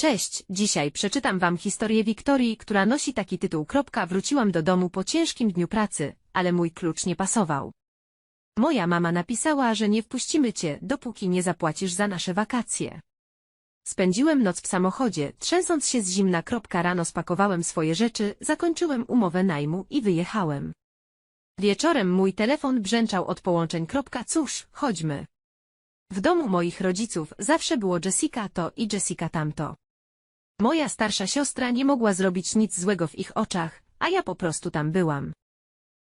Cześć, dzisiaj przeczytam wam historię Wiktorii, która nosi taki tytuł. Wróciłam do domu po ciężkim dniu pracy, ale mój klucz nie pasował. Moja mama napisała, że nie wpuścimy cię, dopóki nie zapłacisz za nasze wakacje. Spędziłem noc w samochodzie, trzęsąc się z zimna. Rano spakowałem swoje rzeczy, zakończyłem umowę najmu i wyjechałem. Wieczorem mój telefon brzęczał od połączeń. Cóż, chodźmy. W domu moich rodziców zawsze było Jessica to i Jessica tamto. Moja starsza siostra nie mogła zrobić nic złego w ich oczach, a ja po prostu tam byłam.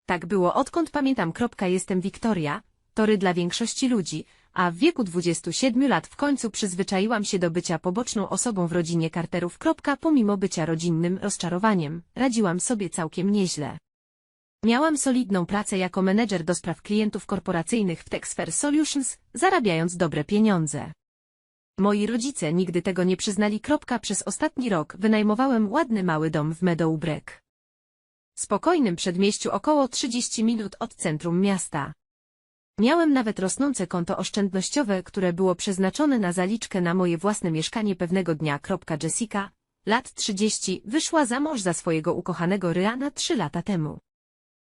Tak było odkąd pamiętam. Kropka, Jestem Wiktoria, tory dla większości ludzi, a w wieku 27 lat w końcu przyzwyczaiłam się do bycia poboczną osobą w rodzinie Carterów. Kropka, Pomimo bycia rodzinnym rozczarowaniem, radziłam sobie całkiem nieźle. Miałam solidną pracę jako menedżer do spraw klientów korporacyjnych w Texfer Solutions, zarabiając dobre pieniądze. Moi rodzice nigdy tego nie przyznali. Przez ostatni rok wynajmowałem ładny mały dom w Meadowbrook. Spokojnym przedmieściu około 30 minut od centrum miasta. Miałem nawet rosnące konto oszczędnościowe, które było przeznaczone na zaliczkę na moje własne mieszkanie pewnego dnia. Jessica, lat 30, wyszła za mąż za swojego ukochanego Ryana trzy lata temu.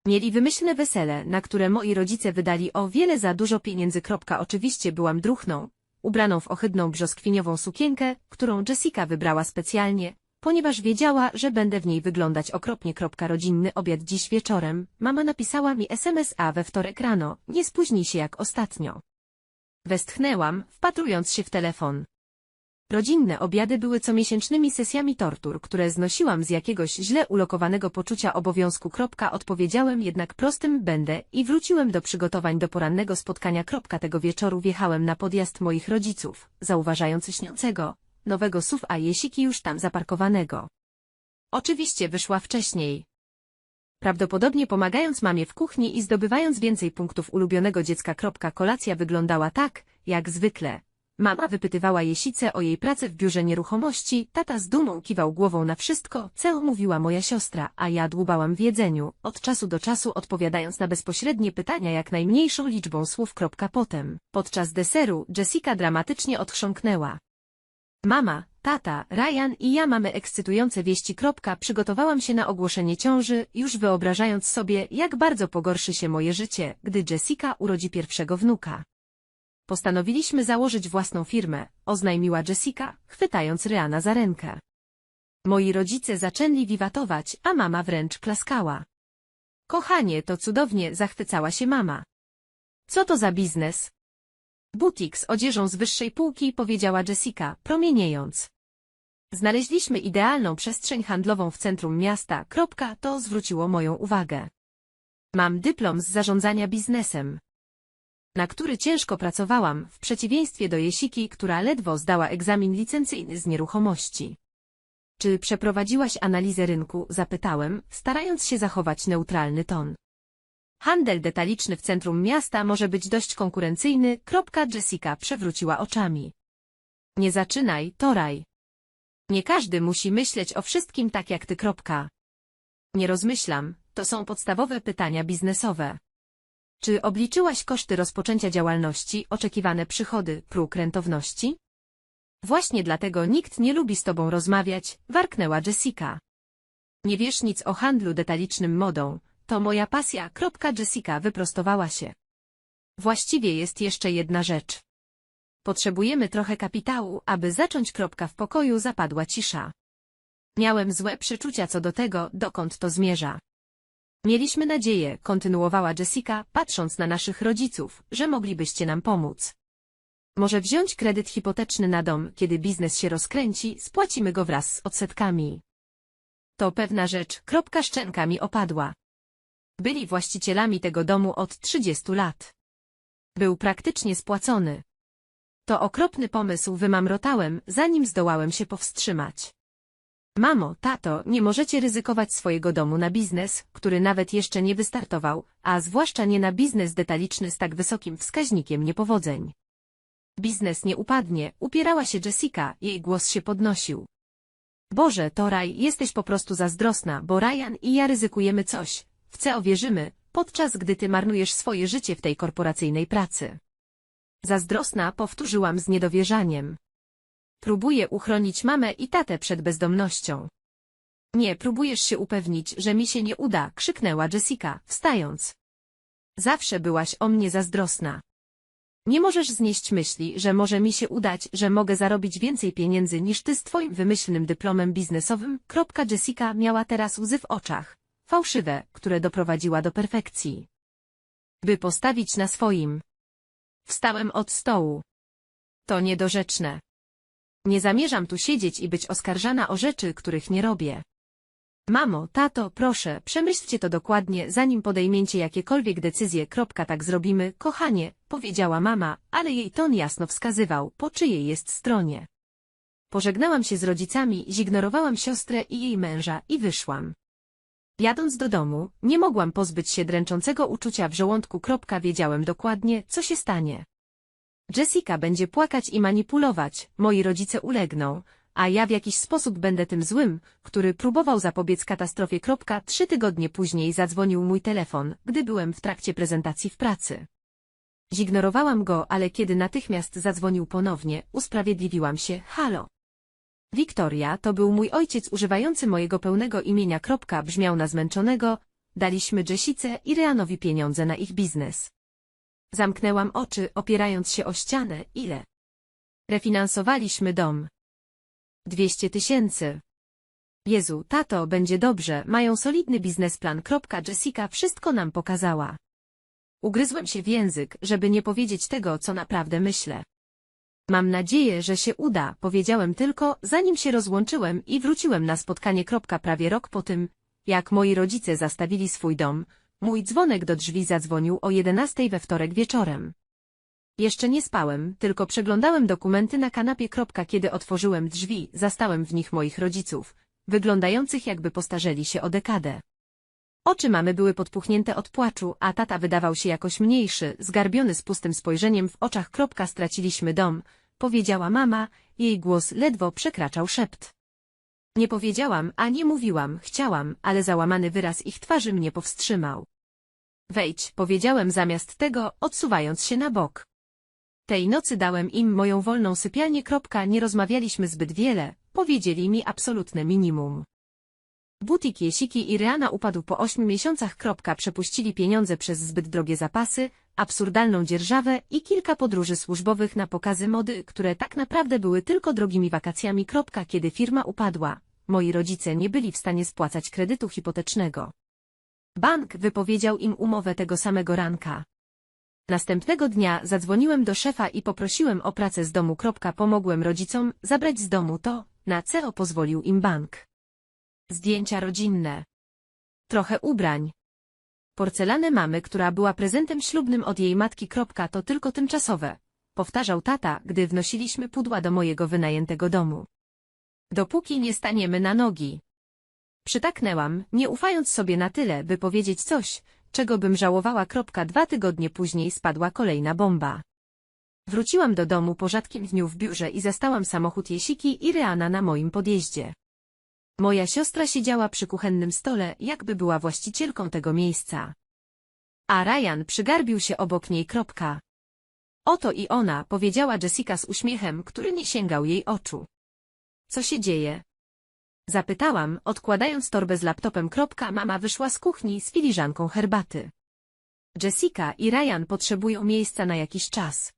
Mieli wymyślne wesele, na które moi rodzice wydali o wiele za dużo pieniędzy. Oczywiście byłam druchną, ubraną w ohydną brzoskwiniową sukienkę, którą Jessica wybrała specjalnie, ponieważ wiedziała, że będę w niej wyglądać okropnie. Rodzinny obiad dziś wieczorem. Mama napisała mi SMS, a we wtorek rano, nie spóźnij się jak ostatnio. Westchnęłam, wpatrując się w telefon. Rodzinne obiady były comiesięcznymi sesjami tortur, które znosiłam z jakiegoś źle ulokowanego poczucia obowiązku. Kropka, Odpowiedziałem jednak prostym będę i wróciłem do przygotowań do porannego spotkania. Kropka, Tego wieczoru wjechałem na podjazd moich rodziców, zauważając śniącego, nowego SUV a jesiki już tam zaparkowanego. Oczywiście wyszła wcześniej. Prawdopodobnie pomagając mamie w kuchni i zdobywając więcej punktów ulubionego dziecka. Kolacja wyglądała tak, jak zwykle. Mama wypytywała Jesicę o jej pracę w biurze nieruchomości, tata z dumą kiwał głową na wszystko, co mówiła moja siostra, a ja dłubałam w jedzeniu, od czasu do czasu odpowiadając na bezpośrednie pytania jak najmniejszą liczbą słów. Potem, podczas deseru, Jessica dramatycznie odchrząknęła. Mama, tata, Ryan i ja mamy ekscytujące wieści. Przygotowałam się na ogłoszenie ciąży, już wyobrażając sobie, jak bardzo pogorszy się moje życie, gdy Jessica urodzi pierwszego wnuka. Postanowiliśmy założyć własną firmę, oznajmiła Jessica, chwytając Ryana za rękę. Moi rodzice zaczęli wiwatować, a mama wręcz klaskała. Kochanie, to cudownie, zachwycała się mama. Co to za biznes? Butik z odzieżą z wyższej półki, powiedziała Jessica, promieniejąc. Znaleźliśmy idealną przestrzeń handlową w centrum miasta, kropka, to zwróciło moją uwagę. Mam dyplom z zarządzania biznesem na który ciężko pracowałam, w przeciwieństwie do Jesiki, która ledwo zdała egzamin licencyjny z nieruchomości. Czy przeprowadziłaś analizę rynku? Zapytałem, starając się zachować neutralny ton. Handel detaliczny w centrum miasta może być dość konkurencyjny. Jessica przewróciła oczami. Nie zaczynaj, toraj. Nie każdy musi myśleć o wszystkim tak jak ty. Nie rozmyślam, to są podstawowe pytania biznesowe. Czy obliczyłaś koszty rozpoczęcia działalności, oczekiwane przychody, próg rentowności? Właśnie dlatego nikt nie lubi z tobą rozmawiać, warknęła Jessica. Nie wiesz nic o handlu detalicznym modą, to moja pasja. Jessica wyprostowała się. Właściwie jest jeszcze jedna rzecz. Potrzebujemy trochę kapitału, aby zacząć. W pokoju zapadła cisza. Miałem złe przeczucia co do tego, dokąd to zmierza. Mieliśmy nadzieję, kontynuowała Jessica, patrząc na naszych rodziców, że moglibyście nam pomóc. Może wziąć kredyt hipoteczny na dom, kiedy biznes się rozkręci, spłacimy go wraz z odsetkami. To pewna rzecz, kropka szczęka mi opadła. Byli właścicielami tego domu od 30 lat. Był praktycznie spłacony. To okropny pomysł wymamrotałem, zanim zdołałem się powstrzymać. Mamo, tato, nie możecie ryzykować swojego domu na biznes, który nawet jeszcze nie wystartował, a zwłaszcza nie na biznes detaliczny z tak wysokim wskaźnikiem niepowodzeń. Biznes nie upadnie, upierała się Jessica, jej głos się podnosił. Boże, Toraj, jesteś po prostu zazdrosna, bo Ryan i ja ryzykujemy coś, w co wierzymy, podczas gdy ty marnujesz swoje życie w tej korporacyjnej pracy. Zazdrosna powtórzyłam z niedowierzaniem. Próbuję uchronić mamę i tatę przed bezdomnością. Nie, próbujesz się upewnić, że mi się nie uda, krzyknęła Jessica, wstając. Zawsze byłaś o mnie zazdrosna. Nie możesz znieść myśli, że może mi się udać, że mogę zarobić więcej pieniędzy niż ty z twoim wymyślnym dyplomem biznesowym. Kropka Jessica miała teraz łzy w oczach, fałszywe, które doprowadziła do perfekcji. By postawić na swoim. Wstałem od stołu. To niedorzeczne. Nie zamierzam tu siedzieć i być oskarżana o rzeczy, których nie robię. Mamo, tato, proszę, przemyślcie to dokładnie, zanim podejmiecie jakiekolwiek decyzje. Kropka, tak zrobimy, kochanie, powiedziała mama, ale jej ton jasno wskazywał, po czyjej jest stronie. Pożegnałam się z rodzicami, zignorowałam siostrę i jej męża i wyszłam. Jadąc do domu, nie mogłam pozbyć się dręczącego uczucia w żołądku. Kropka, wiedziałem dokładnie, co się stanie. Jessica będzie płakać i manipulować, moi rodzice ulegną, a ja w jakiś sposób będę tym złym, który próbował zapobiec katastrofie. Trzy tygodnie później zadzwonił mój telefon, gdy byłem w trakcie prezentacji w pracy. Zignorowałam go, ale kiedy natychmiast zadzwonił ponownie, usprawiedliwiłam się, halo. Wiktoria, to był mój ojciec używający mojego pełnego imienia. Brzmiał na zmęczonego, daliśmy Jessice i Reanowi pieniądze na ich biznes. Zamknęłam oczy, opierając się o ścianę, ile? Refinansowaliśmy dom. Dwieście tysięcy. Jezu, tato, będzie dobrze, mają solidny biznesplan. Jessica wszystko nam pokazała. Ugryzłem się w język, żeby nie powiedzieć tego, co naprawdę myślę. Mam nadzieję, że się uda, powiedziałem tylko, zanim się rozłączyłem i wróciłem na spotkanie. Prawie rok po tym, jak moi rodzice zastawili swój dom, mój dzwonek do drzwi zadzwonił o 11 we wtorek wieczorem. Jeszcze nie spałem, tylko przeglądałem dokumenty na kanapie. Kiedy otworzyłem drzwi, zastałem w nich moich rodziców, wyglądających jakby postarzeli się o dekadę. Oczy mamy były podpuchnięte od płaczu, a tata wydawał się jakoś mniejszy, zgarbiony z pustym spojrzeniem w oczach. Straciliśmy dom, powiedziała mama, jej głos ledwo przekraczał szept. Nie powiedziałam, a nie mówiłam, chciałam, ale załamany wyraz ich twarzy mnie powstrzymał. Wejdź, powiedziałem zamiast tego, odsuwając się na bok. Tej nocy dałem im moją wolną sypialnię. Nie rozmawialiśmy zbyt wiele, powiedzieli mi absolutne minimum. Butik Jesiki i Reana upadł po ośmiu miesiącach. Przepuścili pieniądze przez zbyt drogie zapasy, absurdalną dzierżawę i kilka podróży służbowych na pokazy mody, które tak naprawdę były tylko drogimi wakacjami. Kiedy firma upadła, moi rodzice nie byli w stanie spłacać kredytu hipotecznego. Bank wypowiedział im umowę tego samego ranka. Następnego dnia zadzwoniłem do szefa i poprosiłem o pracę z domu. Pomogłem rodzicom zabrać z domu to, na co pozwolił im bank. Zdjęcia rodzinne. Trochę ubrań. Porcelanę mamy, która była prezentem ślubnym od jej matki. To tylko tymczasowe. Powtarzał tata, gdy wnosiliśmy pudła do mojego wynajętego domu. Dopóki nie staniemy na nogi. Przytaknęłam, nie ufając sobie na tyle, by powiedzieć coś, czego bym żałowała. Dwa tygodnie później spadła kolejna bomba. Wróciłam do domu po rzadkim dniu w biurze i zastałam samochód Jesiki i Reana na moim podjeździe. Moja siostra siedziała przy kuchennym stole, jakby była właścicielką tego miejsca. A Ryan przygarbił się obok niej. Kropka. Oto i ona, powiedziała Jessica z uśmiechem, który nie sięgał jej oczu. Co się dzieje? Zapytałam, odkładając torbę z laptopem. Mama wyszła z kuchni z filiżanką herbaty. Jessica i Ryan potrzebują miejsca na jakiś czas.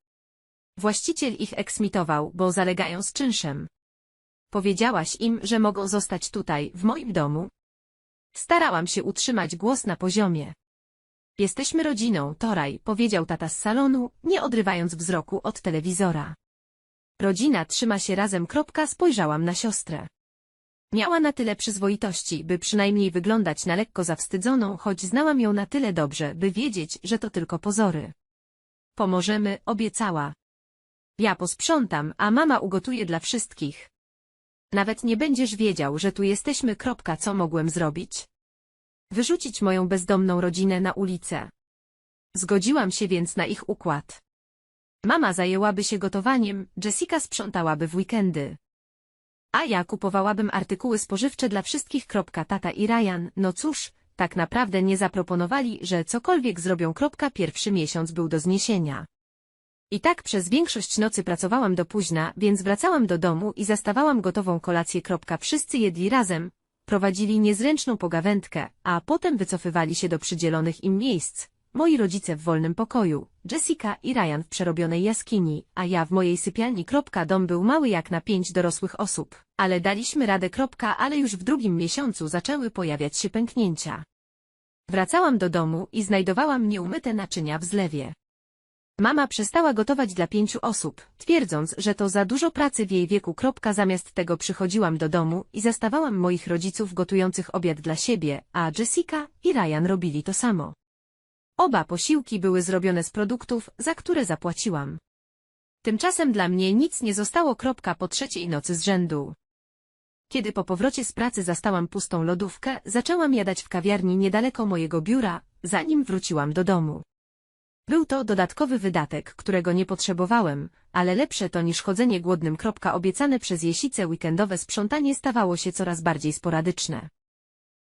Właściciel ich eksmitował, bo zalegają z czynszem. Powiedziałaś im, że mogą zostać tutaj, w moim domu? Starałam się utrzymać głos na poziomie. Jesteśmy rodziną, Toraj, powiedział tata z salonu, nie odrywając wzroku od telewizora. Rodzina trzyma się razem. Spojrzałam na siostrę. Miała na tyle przyzwoitości, by przynajmniej wyglądać na lekko zawstydzoną, choć znałam ją na tyle dobrze, by wiedzieć, że to tylko pozory. Pomożemy, obiecała. Ja posprzątam, a mama ugotuje dla wszystkich. Nawet nie będziesz wiedział, że tu jesteśmy. Kropka, co mogłem zrobić? Wyrzucić moją bezdomną rodzinę na ulicę. Zgodziłam się więc na ich układ. Mama zajęłaby się gotowaniem, Jessica sprzątałaby w weekendy. A ja kupowałabym artykuły spożywcze dla wszystkich. Tata i Ryan, no cóż, tak naprawdę nie zaproponowali, że cokolwiek zrobią. Pierwszy miesiąc był do zniesienia. I tak przez większość nocy pracowałam do późna, więc wracałam do domu i zastawałam gotową kolację. Wszyscy jedli razem, prowadzili niezręczną pogawędkę, a potem wycofywali się do przydzielonych im miejsc. Moi rodzice w wolnym pokoju, Jessica i Ryan w przerobionej jaskini, a ja w mojej sypialni. Dom był mały jak na pięć dorosłych osób, ale daliśmy radę. Ale już w drugim miesiącu zaczęły pojawiać się pęknięcia. Wracałam do domu i znajdowałam nieumyte naczynia w zlewie. Mama przestała gotować dla pięciu osób, twierdząc, że to za dużo pracy w jej wieku. Zamiast tego przychodziłam do domu i zastawałam moich rodziców gotujących obiad dla siebie, a Jessica i Ryan robili to samo. Oba posiłki były zrobione z produktów, za które zapłaciłam. Tymczasem dla mnie nic nie zostało. Kropka po trzeciej nocy z rzędu. Kiedy po powrocie z pracy zastałam pustą lodówkę, zaczęłam jadać w kawiarni niedaleko mojego biura, zanim wróciłam do domu. Był to dodatkowy wydatek, którego nie potrzebowałem, ale lepsze to niż chodzenie głodnym. Obiecane przez jesice weekendowe sprzątanie stawało się coraz bardziej sporadyczne.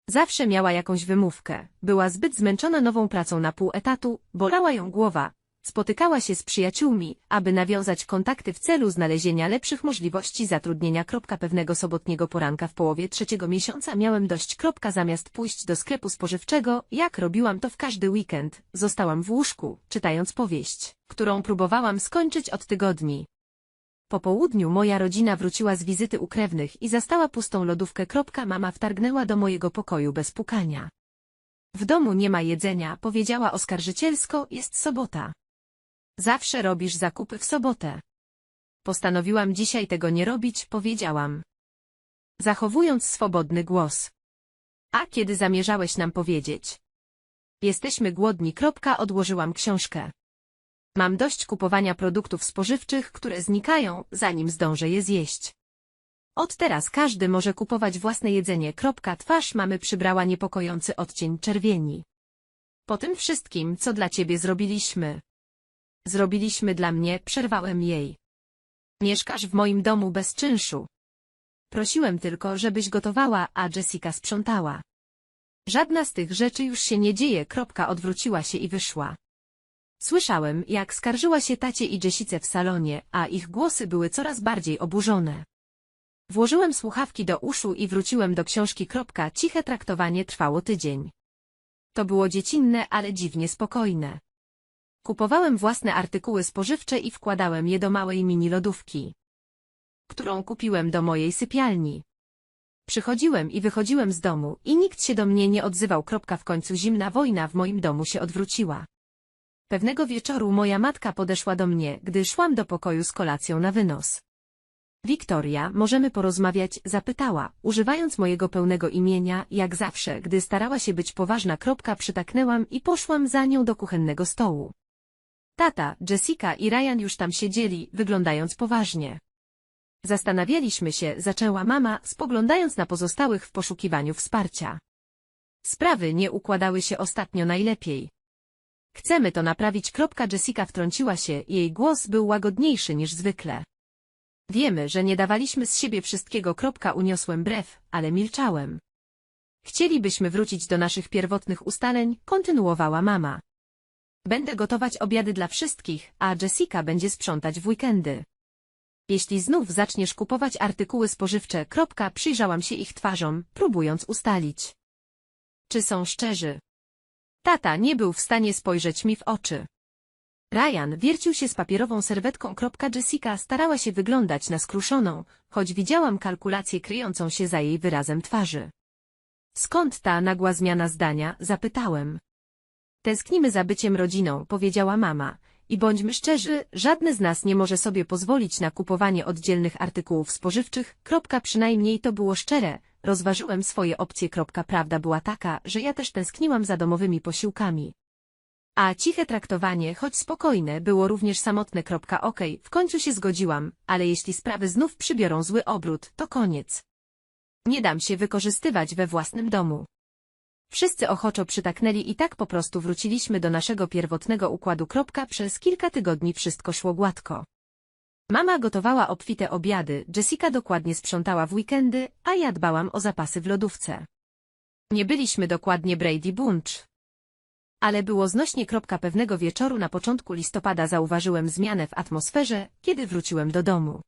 Zawsze miała jakąś wymówkę, była zbyt zmęczona nową pracą na pół etatu, bolała ją głowa, spotykała się z przyjaciółmi, aby nawiązać kontakty w celu znalezienia lepszych możliwości zatrudnienia. Pewnego sobotniego poranka w połowie trzeciego miesiąca miałem dość. Zamiast pójść do sklepu spożywczego, jak robiłam to w każdy weekend, zostałam w łóżku, czytając powieść, którą próbowałam skończyć od tygodni. Po południu moja rodzina wróciła z wizyty u krewnych i zastała pustą lodówkę. Mama wtargnęła do mojego pokoju bez pukania. W domu nie ma jedzenia, powiedziała oskarżycielsko, jest sobota. Zawsze robisz zakupy w sobotę. Postanowiłam dzisiaj tego nie robić, powiedziałam. Zachowując swobodny głos. A kiedy zamierzałeś nam powiedzieć? Jesteśmy głodni. Odłożyłam książkę. Mam dość kupowania produktów spożywczych, które znikają, zanim zdążę je zjeść. Od teraz każdy może kupować własne jedzenie. Twarz mamy przybrała niepokojący odcień czerwieni. Po tym wszystkim, co dla ciebie zrobiliśmy. Zrobiliśmy dla mnie, przerwałem jej. Mieszkasz w moim domu bez czynszu. Prosiłem tylko, żebyś gotowała, a Jessica sprzątała. Żadna z tych rzeczy już się nie dzieje. Kropka odwróciła się i wyszła. Słyszałem, jak skarżyła się tacie i Jessice w salonie, a ich głosy były coraz bardziej oburzone. Włożyłem słuchawki do uszu i wróciłem do książki. Ciche traktowanie trwało tydzień. To było dziecinne, ale dziwnie spokojne. Kupowałem własne artykuły spożywcze i wkładałem je do małej mini lodówki, którą kupiłem do mojej sypialni. Przychodziłem i wychodziłem z domu i nikt się do mnie nie odzywał. W końcu zimna wojna w moim domu się odwróciła. Pewnego wieczoru moja matka podeszła do mnie, gdy szłam do pokoju z kolacją na wynos. Wiktoria, możemy porozmawiać? zapytała, używając mojego pełnego imienia, jak zawsze, gdy starała się być poważna. Kropka przytaknęłam i poszłam za nią do kuchennego stołu. Tata, Jessica i Ryan już tam siedzieli, wyglądając poważnie. Zastanawialiśmy się, zaczęła mama, spoglądając na pozostałych w poszukiwaniu wsparcia. Sprawy nie układały się ostatnio najlepiej. Chcemy to naprawić. Jessica wtrąciła się, jej głos był łagodniejszy niż zwykle. Wiemy, że nie dawaliśmy z siebie wszystkiego. Uniosłem brew, ale milczałem. Chcielibyśmy wrócić do naszych pierwotnych ustaleń, kontynuowała mama. Będę gotować obiady dla wszystkich, a Jessica będzie sprzątać w weekendy. Jeśli znów zaczniesz kupować artykuły spożywcze, przyjrzałam się ich twarzom, próbując ustalić. Czy są szczerzy? Tata nie był w stanie spojrzeć mi w oczy. Ryan wiercił się z papierową serwetką. Jessica starała się wyglądać na skruszoną, choć widziałam kalkulację kryjącą się za jej wyrazem twarzy. Skąd ta nagła zmiana zdania? Zapytałem. Tęsknimy za byciem rodziną, powiedziała mama. I bądźmy szczerzy, żadne z nas nie może sobie pozwolić na kupowanie oddzielnych artykułów spożywczych. Kropka przynajmniej to było szczere. Rozważyłem swoje opcje. Prawda była taka, że ja też tęskniłam za domowymi posiłkami. A ciche traktowanie, choć spokojne, było również samotne. Okej, okay, w końcu się zgodziłam, ale jeśli sprawy znów przybiorą zły obrót, to koniec. Nie dam się wykorzystywać we własnym domu. Wszyscy ochoczo przytaknęli i tak po prostu wróciliśmy do naszego pierwotnego układu. Przez kilka tygodni wszystko szło gładko. Mama gotowała obfite obiady, Jessica dokładnie sprzątała w weekendy, a ja dbałam o zapasy w lodówce. Nie byliśmy dokładnie Brady Bunch. Ale było znośnie. Pewnego wieczoru na początku listopada zauważyłem zmianę w atmosferze, kiedy wróciłem do domu.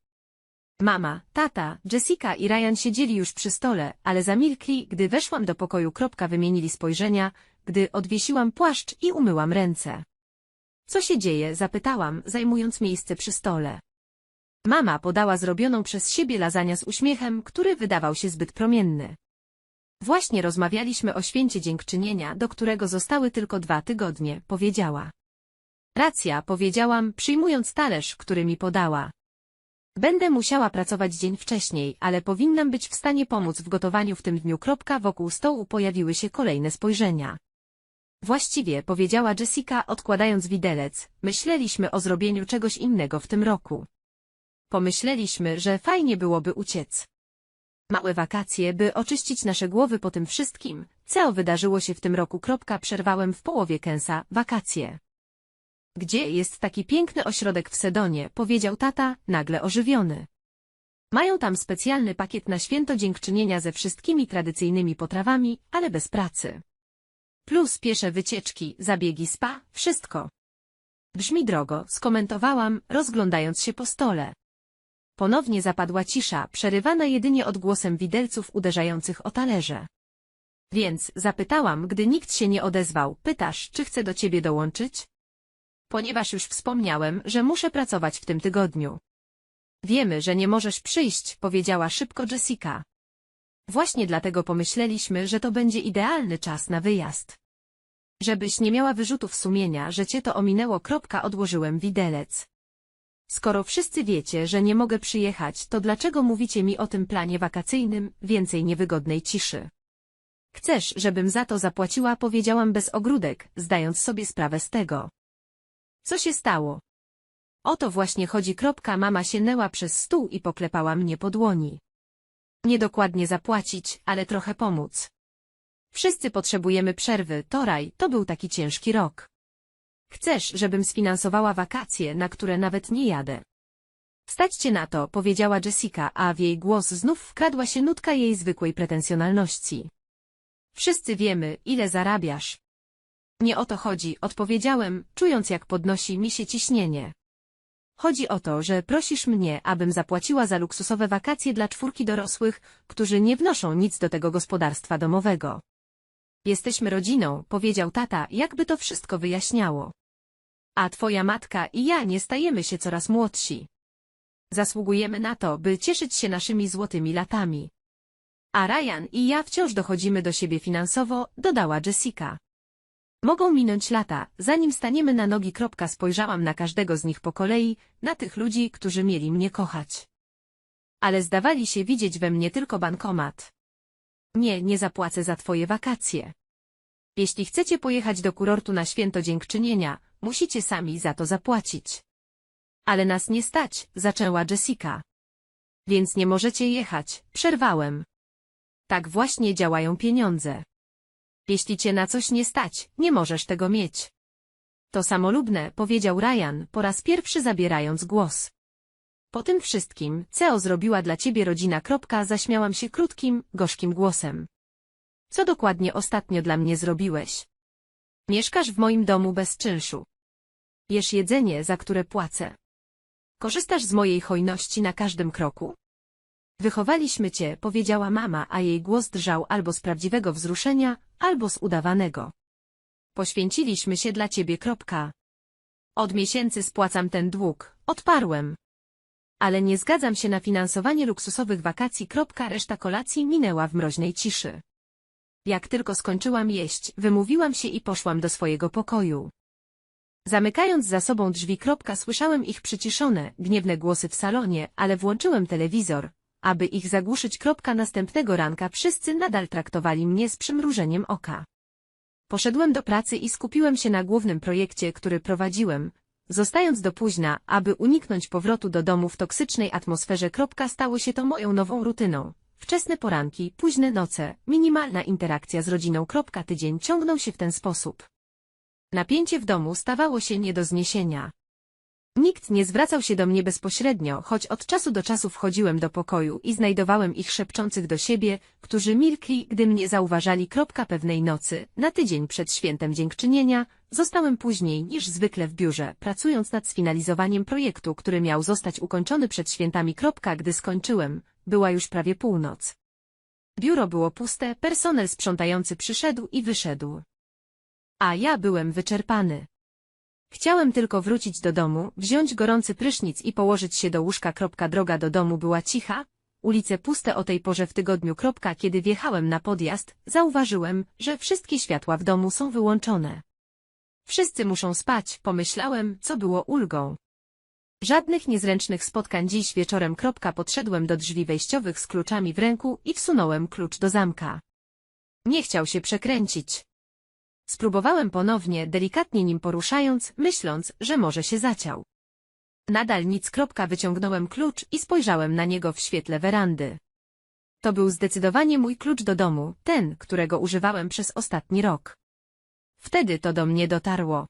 Mama, tata, Jessica i Ryan siedzieli już przy stole, ale zamilkli, gdy weszłam do pokoju. Wymienili spojrzenia, gdy odwiesiłam płaszcz i umyłam ręce. Co się dzieje? zapytałam, zajmując miejsce przy stole. Mama podała zrobioną przez siebie lasagna z uśmiechem, który wydawał się zbyt promienny. Właśnie rozmawialiśmy o święcie dziękczynienia, do którego zostały tylko dwa tygodnie, powiedziała. Racja, powiedziałam, przyjmując talerz, który mi podała. Będę musiała pracować dzień wcześniej, ale powinnam być w stanie pomóc w gotowaniu w tym dniu. Kropka wokół stołu pojawiły się kolejne spojrzenia. Właściwie, powiedziała Jessica, odkładając widelec, myśleliśmy o zrobieniu czegoś innego w tym roku. Pomyśleliśmy, że fajnie byłoby uciec. Małe wakacje, by oczyścić nasze głowy po tym wszystkim, co wydarzyło się w tym roku. Kropka przerwałem w połowie kęsa, wakacje. Gdzie jest taki piękny ośrodek w Sedonie, powiedział tata, nagle ożywiony. Mają tam specjalny pakiet na święto dziękczynienia ze wszystkimi tradycyjnymi potrawami, ale bez pracy. Plus piesze wycieczki, zabiegi spa, wszystko. Brzmi drogo, skomentowałam, rozglądając się po stole. Ponownie zapadła cisza, przerywana jedynie odgłosem widelców uderzających o talerze. Więc, zapytałam, gdy nikt się nie odezwał, pytasz, czy chcę do ciebie dołączyć? Ponieważ już wspomniałem, że muszę pracować w tym tygodniu. Wiemy, że nie możesz przyjść, powiedziała szybko Jessica. Właśnie dlatego pomyśleliśmy, że to będzie idealny czas na wyjazd. Żebyś nie miała wyrzutów sumienia, że cię to ominęło. Kropka odłożyłem widelec. Skoro wszyscy wiecie, że nie mogę przyjechać, to dlaczego mówicie mi o tym planie wakacyjnym, więcej niewygodnej ciszy? Chcesz, żebym za to zapłaciła, powiedziałam bez ogródek, zdając sobie sprawę z tego. Co się stało? O to właśnie chodzi. Kropka mama sięgnęła przez stół i poklepała mnie po dłoni. Niedokładnie zapłacić, ale trochę pomóc. Wszyscy potrzebujemy przerwy, Toraj, to był taki ciężki rok. Chcesz, żebym sfinansowała wakacje, na które nawet nie jadę. Stać cię na to, powiedziała Jessica, a w jej głos znów wkradła się nutka jej zwykłej pretensjonalności. Wszyscy wiemy, ile zarabiasz. Nie o to chodzi, odpowiedziałem, czując jak podnosi mi się ciśnienie. Chodzi o to, że prosisz mnie, abym zapłaciła za luksusowe wakacje dla czwórki dorosłych, którzy nie wnoszą nic do tego gospodarstwa domowego. Jesteśmy rodziną, powiedział tata, jakby to wszystko wyjaśniało. A twoja matka i ja nie stajemy się coraz młodsi. Zasługujemy na to, by cieszyć się naszymi złotymi latami. A Ryan i ja wciąż dochodzimy do siebie finansowo, dodała Jessica. Mogą minąć lata, zanim staniemy na nogi. Spojrzałam na każdego z nich po kolei, na tych ludzi, którzy mieli mnie kochać. Ale zdawali się widzieć we mnie tylko bankomat. Nie, nie zapłacę za twoje wakacje. Jeśli chcecie pojechać do kurortu na święto dziękczynienia, musicie sami za to zapłacić. Ale nas nie stać, zaczęła Jessica. Więc nie możecie jechać, przerwałem. Tak właśnie działają pieniądze. Jeśli cię na coś nie stać, nie możesz tego mieć. To samolubne, powiedział Ryan, po raz pierwszy zabierając głos. Po tym wszystkim, co zrobiła dla ciebie rodzina. Kropka, zaśmiałam się krótkim, gorzkim głosem. Co dokładnie ostatnio dla mnie zrobiłeś? Mieszkasz w moim domu bez czynszu. Jesz jedzenie, za które płacę. Korzystasz z mojej hojności na każdym kroku. Wychowaliśmy cię, powiedziała mama, a jej głos drżał albo z prawdziwego wzruszenia, albo z udawanego. Poświęciliśmy się dla ciebie. Kropka. Od miesięcy spłacam ten dług, odparłem. Ale nie zgadzam się na finansowanie luksusowych wakacji. Kropka. Reszta kolacji minęła w mroźnej ciszy. Jak tylko skończyłam jeść, wymówiłam się i poszłam do swojego pokoju. Zamykając za sobą drzwi. Kropka, słyszałem ich przyciszone, gniewne głosy w salonie, ale włączyłem telewizor, aby ich zagłuszyć. Kropka następnego ranka wszyscy nadal traktowali mnie z przymrużeniem oka. Poszedłem do pracy i skupiłem się na głównym projekcie, który prowadziłem, zostając do późna, aby uniknąć powrotu do domu w toksycznej atmosferze. Kropka stało się to moją nową rutyną. Wczesne poranki, późne noce, minimalna interakcja z rodziną. Tydzień ciągnął się w ten sposób. Napięcie w domu stawało się nie do zniesienia. Nikt nie zwracał się do mnie bezpośrednio, choć od czasu do czasu wchodziłem do pokoju i znajdowałem ich szepczących do siebie, którzy milkli, gdy mnie zauważali. Pewnej nocy, na tydzień przed świętem dziękczynienia, zostałem później niż zwykle w biurze, pracując nad sfinalizowaniem projektu, który miał zostać ukończony przed świętami. Gdy skończyłem, była już prawie północ. Biuro było puste, personel sprzątający przyszedł i wyszedł. A ja byłem wyczerpany. Chciałem tylko wrócić do domu, wziąć gorący prysznic i położyć się do łóżka. Droga do domu była cicha, ulice puste o tej porze w tygodniu. Kiedy wjechałem na podjazd, zauważyłem, że wszystkie światła w domu są wyłączone. Wszyscy muszą spać, pomyślałem, co było ulgą. Żadnych niezręcznych spotkań dziś wieczorem. Podszedłem do drzwi wejściowych z kluczami w ręku i wsunąłem klucz do zamka. Nie chciał się przekręcić. Spróbowałem ponownie, delikatnie nim poruszając, myśląc, że może się zaciął. Nadal nic. Wyciągnąłem klucz i spojrzałem na niego w świetle werandy. To był zdecydowanie mój klucz do domu, ten, którego używałem przez ostatni rok. Wtedy to do mnie dotarło.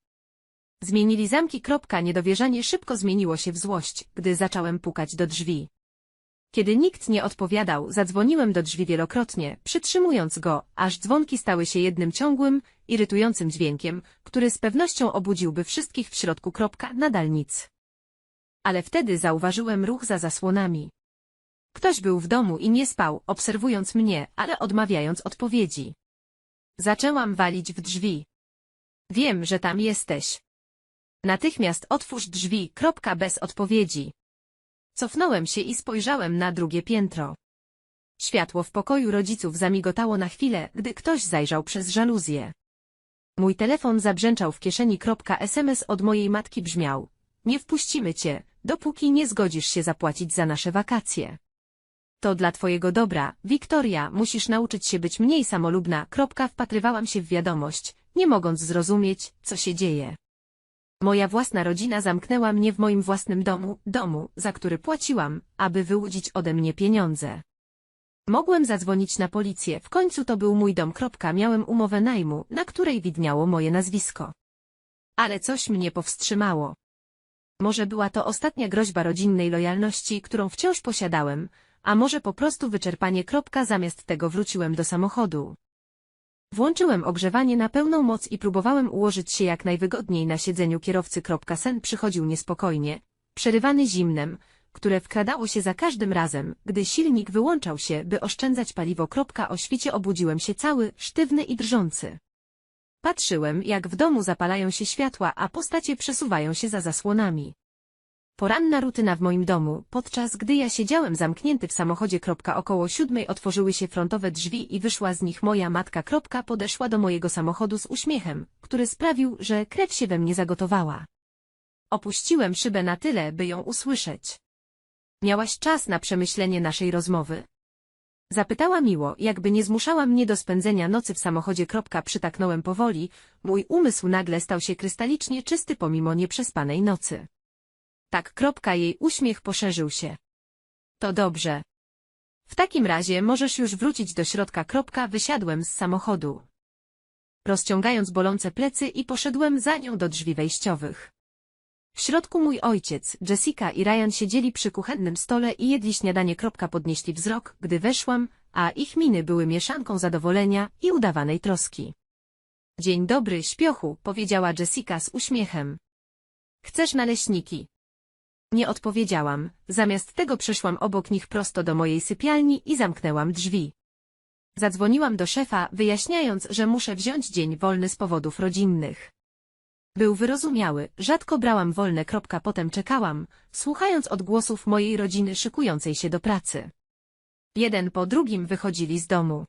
Zmienili zamki. Niedowierzanie szybko zmieniło się w złość, gdy zacząłem pukać do drzwi. Kiedy nikt nie odpowiadał, zadzwoniłem do drzwi wielokrotnie, przytrzymując go, aż dzwonki stały się jednym ciągłym, irytującym dźwiękiem, który z pewnością obudziłby wszystkich w środku. Kropka, Nadal nic. Ale wtedy zauważyłem ruch za zasłonami. Ktoś był w domu i nie spał, obserwując mnie, ale odmawiając odpowiedzi. Zaczęłam walić w drzwi. Wiem, że tam jesteś. Natychmiast otwórz drzwi. Kropka bez odpowiedzi. Cofnąłem się i spojrzałem na drugie piętro. Światło w pokoju rodziców zamigotało na chwilę, gdy ktoś zajrzał przez żaluzję. Mój telefon zabrzęczał w kieszeni. SMS od mojej matki brzmiał. Nie wpuścimy cię, dopóki nie zgodzisz się zapłacić za nasze wakacje. To dla twojego dobra, Wiktoria, musisz nauczyć się być mniej samolubna. Wpatrywałam się w wiadomość, nie mogąc zrozumieć, co się dzieje. Moja własna rodzina zamknęła mnie w moim własnym domu, domu, za który płaciłam, aby wyłudzić ode mnie pieniądze. Mogłem zadzwonić na policję, w końcu to był mój dom. Kropka, Miałem umowę najmu, na której widniało moje nazwisko. Ale coś mnie powstrzymało. Może była to ostatnia groźba rodzinnej lojalności, którą wciąż posiadałem, a może po prostu wyczerpanie. Kropka, Zamiast tego wróciłem do samochodu. Włączyłem ogrzewanie na pełną moc i próbowałem ułożyć się jak najwygodniej na siedzeniu kierowcy. Sen przychodził niespokojnie, przerywany zimnem, które wkradało się za każdym razem, gdy silnik wyłączał się, by oszczędzać paliwo. O świcie obudziłem się cały, sztywny i drżący. Patrzyłem, jak w domu zapalają się światła, a postacie przesuwają się za zasłonami. Poranna rutyna w moim domu, podczas gdy ja siedziałem zamknięty w samochodzie. Około siódmej otworzyły się frontowe drzwi i wyszła z nich moja matka. Podeszła do mojego samochodu z uśmiechem, który sprawił, że krew się we mnie zagotowała. Opuściłem szybę na tyle, by ją usłyszeć. Miałaś czas na przemyślenie naszej rozmowy? Zapytała miło, jakby nie zmuszała mnie do spędzenia nocy w samochodzie. Przytaknąłem powoli, mój umysł nagle stał się krystalicznie czysty pomimo nieprzespanej nocy. Tak kropka jej uśmiech poszerzył się. To dobrze. W takim razie możesz już wrócić do środka. Kropka wysiadłem z samochodu. Rozciągając bolące plecy i poszedłem za nią do drzwi wejściowych. W środku mój ojciec, Jessica i Ryan siedzieli przy kuchennym stole i jedli śniadanie. Kropka podnieśli wzrok, gdy weszłam, a ich miny były mieszanką zadowolenia i udawanej troski. Dzień dobry, śpiochu, powiedziała Jessica z uśmiechem. Chcesz naleśniki? Nie odpowiedziałam, zamiast tego przeszłam obok nich prosto do mojej sypialni i zamknęłam drzwi. Zadzwoniłam do szefa, wyjaśniając, że muszę wziąć dzień wolny z powodów rodzinnych. Był wyrozumiały, rzadko brałam wolne. Kropka, potem czekałam, słuchając odgłosów mojej rodziny szykującej się do pracy. Jeden po drugim wychodzili z domu.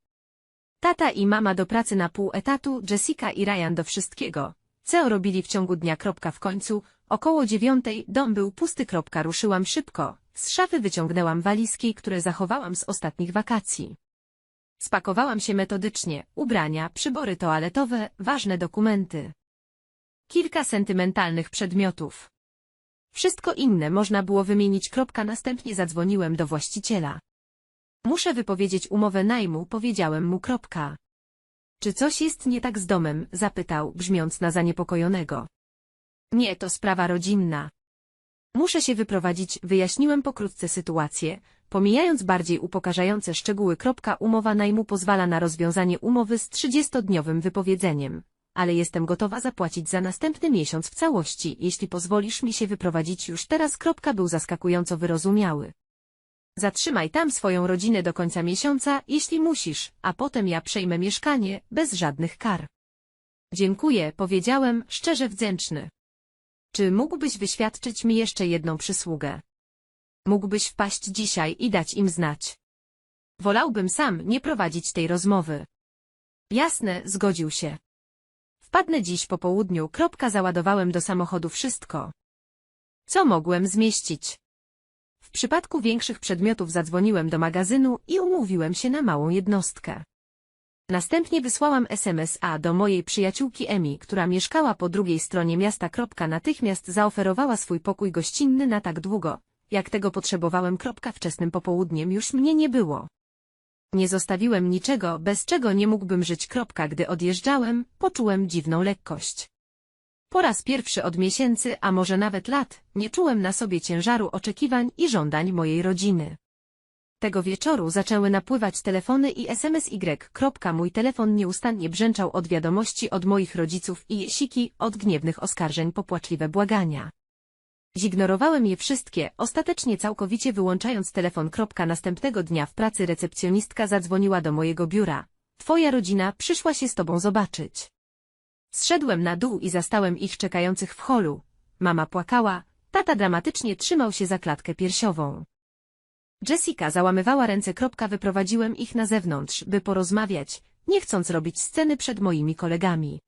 Tata i mama do pracy na pół etatu, Jessica i Ryan do wszystkiego, co robili w ciągu dnia. Kropka w końcu, około dziewiątej, dom był pusty. Ruszyłam szybko, z szafy wyciągnęłam walizki, które zachowałam z ostatnich wakacji. Spakowałam się metodycznie, ubrania, przybory toaletowe, ważne dokumenty. Kilka sentymentalnych przedmiotów. Wszystko inne można było wymienić. Następnie zadzwoniłem do właściciela. Muszę wypowiedzieć umowę najmu, powiedziałem mu. Czy coś jest nie tak z domem? zapytał, brzmiąc na zaniepokojonego. Nie, to sprawa rodzinna. Muszę się wyprowadzić, wyjaśniłem pokrótce sytuację, pomijając bardziej upokarzające szczegóły. Umowa najmu pozwala na rozwiązanie umowy z 30-dniowym wypowiedzeniem, ale jestem gotowa zapłacić za następny miesiąc w całości, jeśli pozwolisz mi się wyprowadzić już teraz. Był zaskakująco wyrozumiały. Zatrzymaj tam swoją rodzinę do końca miesiąca, jeśli musisz, a potem ja przejmę mieszkanie, bez żadnych kar. Dziękuję, powiedziałem, szczerze wdzięczny. Czy mógłbyś wyświadczyć mi jeszcze jedną przysługę? Mógłbyś wpaść dzisiaj i dać im znać. Wolałbym sam nie prowadzić tej rozmowy. Jasne, zgodził się. Wpadnę dziś po południu. Kropka załadowałem do samochodu wszystko. Co mogłem zmieścić? W przypadku większych przedmiotów zadzwoniłem do magazynu i umówiłem się na małą jednostkę. Następnie wysłałam SMS-a do mojej przyjaciółki Emi, która mieszkała po drugiej stronie miasta. Natychmiast zaoferowała swój pokój gościnny na tak długo, jak tego potrzebowałem. Wczesnym popołudniem już mnie nie było. Nie zostawiłem niczego, bez czego nie mógłbym żyć. Gdy odjeżdżałem, poczułem dziwną lekkość. Po raz pierwszy od miesięcy, a może nawet lat, nie czułem na sobie ciężaru oczekiwań i żądań mojej rodziny. Tego wieczoru zaczęły napływać telefony i SMS Y. Mój telefon nieustannie brzęczał od wiadomości od moich rodziców i siki od gniewnych oskarżeń po płaczliwe błagania. Zignorowałem je wszystkie, ostatecznie całkowicie wyłączając telefon. Następnego dnia w pracy recepcjonistka zadzwoniła do mojego biura. Twoja rodzina przyszła się z tobą zobaczyć. Zszedłem na dół i zastałem ich czekających w holu. Mama płakała, tata dramatycznie trzymał się za klatkę piersiową. Jessica załamywała ręce. Wyprowadziłem ich na zewnątrz, by porozmawiać, nie chcąc robić sceny przed moimi kolegami.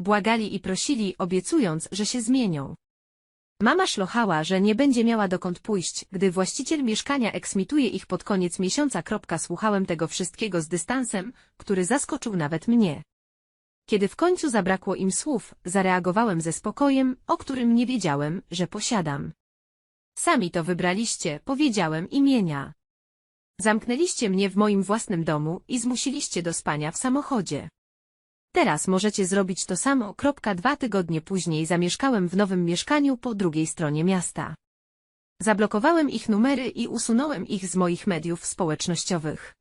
Błagali i prosili, obiecując, że się zmienią. Mama szlochała, że nie będzie miała dokąd pójść, gdy właściciel mieszkania eksmituje ich pod koniec miesiąca. Słuchałem tego wszystkiego z dystansem, który zaskoczył nawet mnie. Kiedy w końcu zabrakło im słów, zareagowałem ze spokojem, o którym nie wiedziałem, że posiadam. Sami to wybraliście, powiedziałem imienia. Zamknęliście mnie w moim własnym domu i zmusiliście do spania w samochodzie. Teraz możecie zrobić to samo. Dwa tygodnie później zamieszkałem w nowym mieszkaniu po drugiej stronie miasta. Zablokowałem ich numery i usunąłem ich z moich mediów społecznościowych.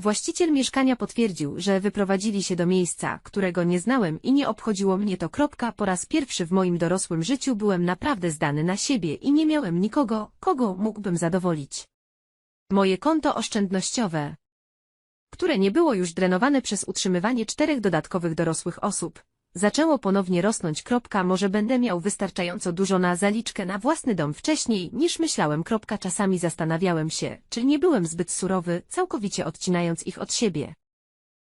Właściciel mieszkania potwierdził, że wyprowadzili się do miejsca, którego nie znałem i nie obchodziło mnie to. Kropka, po raz pierwszy w moim dorosłym życiu byłem naprawdę zdany na siebie i nie miałem nikogo, kogo mógłbym zadowolić. Moje konto oszczędnościowe, które nie było już drenowane przez utrzymywanie czterech dodatkowych dorosłych osób, zaczęło ponownie rosnąć. Kropka, może będę miał wystarczająco dużo na zaliczkę na własny dom wcześniej niż myślałem. Kropka, czasami zastanawiałem się, czy nie byłem zbyt surowy, całkowicie odcinając ich od siebie.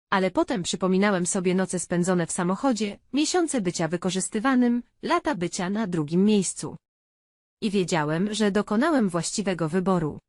Ale potem przypominałem sobie noce spędzone w samochodzie, miesiące bycia wykorzystywanym, lata bycia na drugim miejscu. I wiedziałem, że dokonałem właściwego wyboru.